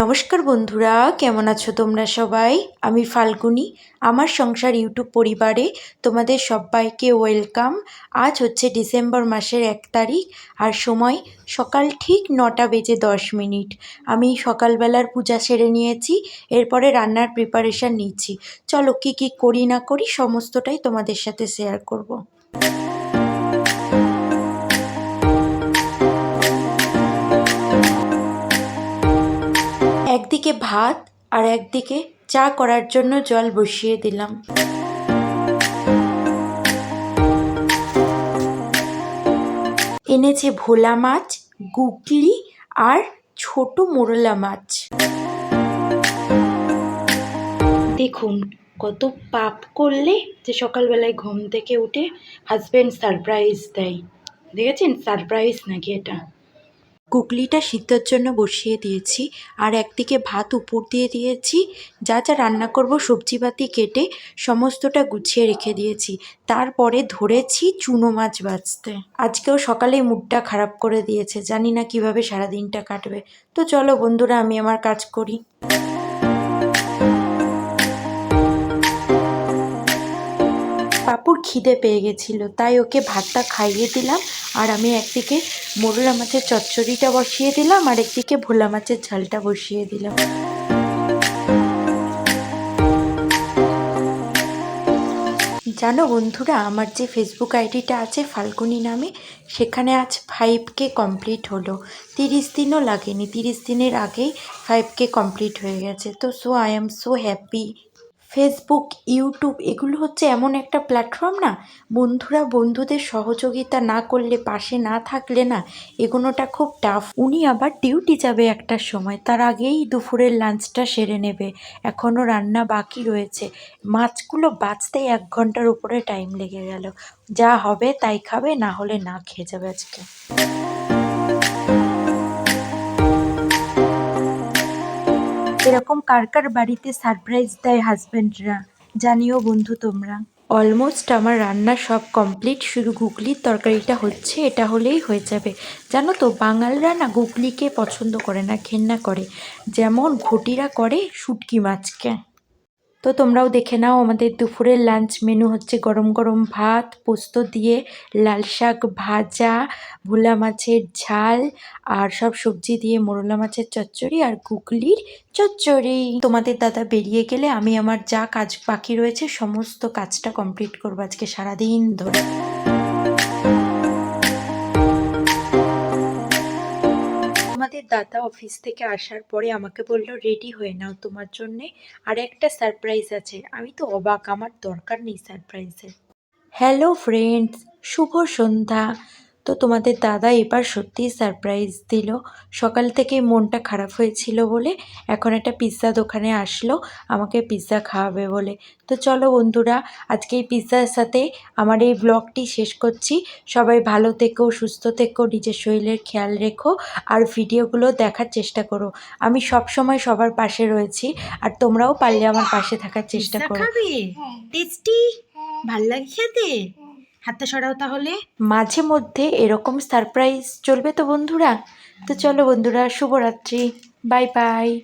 নমস্কার বন্ধুরা, কেমন আছো তোমরা সবাই? আমি ফাল্গুনি, আমার সংসার ইউটিউব পরিবারে তোমাদের সবাইকে ওয়েলকাম। আজ হচ্ছে ডিসেম্বর মাসের এক তারিখ আর সময় সকাল ঠিক নটা বেজে দশ মিনিট। আমি সকালবেলার পূজা সেরে নিয়েছি, এরপরে রান্নার প্রিপারেশান নিচ্ছি। চলো কী কী করি না করি সমস্তটাই তোমাদের সাথে শেয়ার করব। ভাত আর একদিকে চা করার জন্য জল বসিয়ে দিলাম। এনেছে ভোলা মাছ, গুগলি আর ছোট মোরলা মাছ। দেখুন, কত পাপ করলে যে সকালবেলায় ঘুম থেকে উঠে হাজব্যান্ড সারপ্রাইজ দেয়। দেখেছেন? সারপ্রাইজ নাকি এটা? গুগলিটা সিদ্ধর জন্য বসিয়ে দিয়েছি আর একদিকে ভাত উপর দিয়ে দিয়েছি। যা যা রান্না করব সবজিপাতি কেটে সমস্তটা গুছিয়ে রেখে দিয়েছি। তারপরে ধরেছি চুনো মাছ বাঁচতে আজকেও সকালে মুডটা খারাপ করে দিয়েছে। জানি না কীভাবে সারাদিনটা কাটবে। তো চলো বন্ধুরা, আমি আমার কাজ করি। পাপুর খিদে পেয়ে গেছিল, তাই ওকে ভাতটা খাইয়ে দিলাম আর আমি একদিকে মোরলা মাছের চচ্চড়িটা বসিয়ে দিলাম আর একদিকে ভোলা মাছের ঝালটা বসিয়ে দিলাম। জানো বন্ধুরা, আমার যে ফেসবুক আইডিটা আছে ফাল্গুনি নামে, সেখানে আজ ফাইভ কে কমপ্লিট হলো। তিরিশ দিনও লাগেনি, তিরিশ দিনের আগেই ফাইভ কে কমপ্লিট হয়ে গেছে। তো so I am so happy Facebook YouTube এগুলো হচ্ছে এমন একটা প্ল্যাটফর্ম না? বন্ধুরা বন্ধুদের সহযোগিতা না করলে পাশে না থাকলে না, এগোনোটা খুব টাফ উনি আবার ডিউটি যাবে একটার সময়, তার আগেই দুপুরের লাঞ্চটা সেরে নেবে। এখনও রান্না বাকি রয়েছে। মাছগুলো বাঁচতেই এক ঘণ্টার উপরে টাইম লেগে গেল। যা হবে তাই খাবে, না হলে না খেয়ে যাবে আজকে। এরকম কার কার বাড়িতে সারপ্রাইজ দেয় হাজব্যান্ডরা জানিও বন্ধু তোমরা। অলমোস্ট আমার রান্না সব কমপ্লিট শুধু গুগলির তরকারিটা হচ্ছে, এটা হলেই হয়ে যাবে। জানো তো, বাঙালরা না গুগলিকে পছন্দ করে না, ঘেন্না করে। যেমন ঘটিরা করে, শুটকি মাছকে। তো তোমরাও দেখে নাও আমাদের দুপুরের লাঞ্চ মেনু হচ্ছে গরম গরম ভাত, পোস্ত দিয়ে লাল শাক ভাজা, ভোলা মাছের ঝাল, আর সব সবজি দিয়ে মোরলা মাছের চচ্চড়ি আর গুগলির চচ্চড়ি। তোমাদের দাদা বেরিয়ে গেলে আমি আমার যা কাজ বাকি রয়েছে সমস্ত কাজটা কমপ্লিট করব আজকে সারাদিন ধরে। আমাদের দাদা অফিস থেকে আসার পরে আমাকে বলল রেডি হয়ে নাও তোমার জন্যে। আর একটা সারপ্রাইজ আছে। আমি তো অবাক, আমার দরকার নেই সারপ্রাইজের হ্যালো ফ্রেন্ডস শুভ সন্ধ্যা। তো তোমাদের দাদা এবার সত্যিই সারপ্রাইজ দিল। সকাল থেকে মনটা খারাপ হয়েছিল বলে এখন একটা পিৎজা দোকানে আসলো আমাকে পিৎজা খাওয়াবে বলে। তো চলো বন্ধুরা আজকে এই পিৎজার সাথে আমার এই ব্লগটি শেষ করছি। সবাই ভালো থেকো সুস্থ থেকো নিজের শরীরের খেয়াল রেখো আর ভিডিওগুলো দেখার চেষ্টা করো। আমি সব সময় সবার পাশে রয়েছি আর তোমরাও পারলে আমার পাশে থাকার চেষ্টা করো। খাবে? টেস্টি ভালো লাগে খেতে? হাতটা সরাও তাহলে। মাঝে মধ্যে এরকম সারপ্রাইজ চলবে তো বন্ধুরা। তো চলো বন্ধুরা, শুভরাত্রি। Bye bye.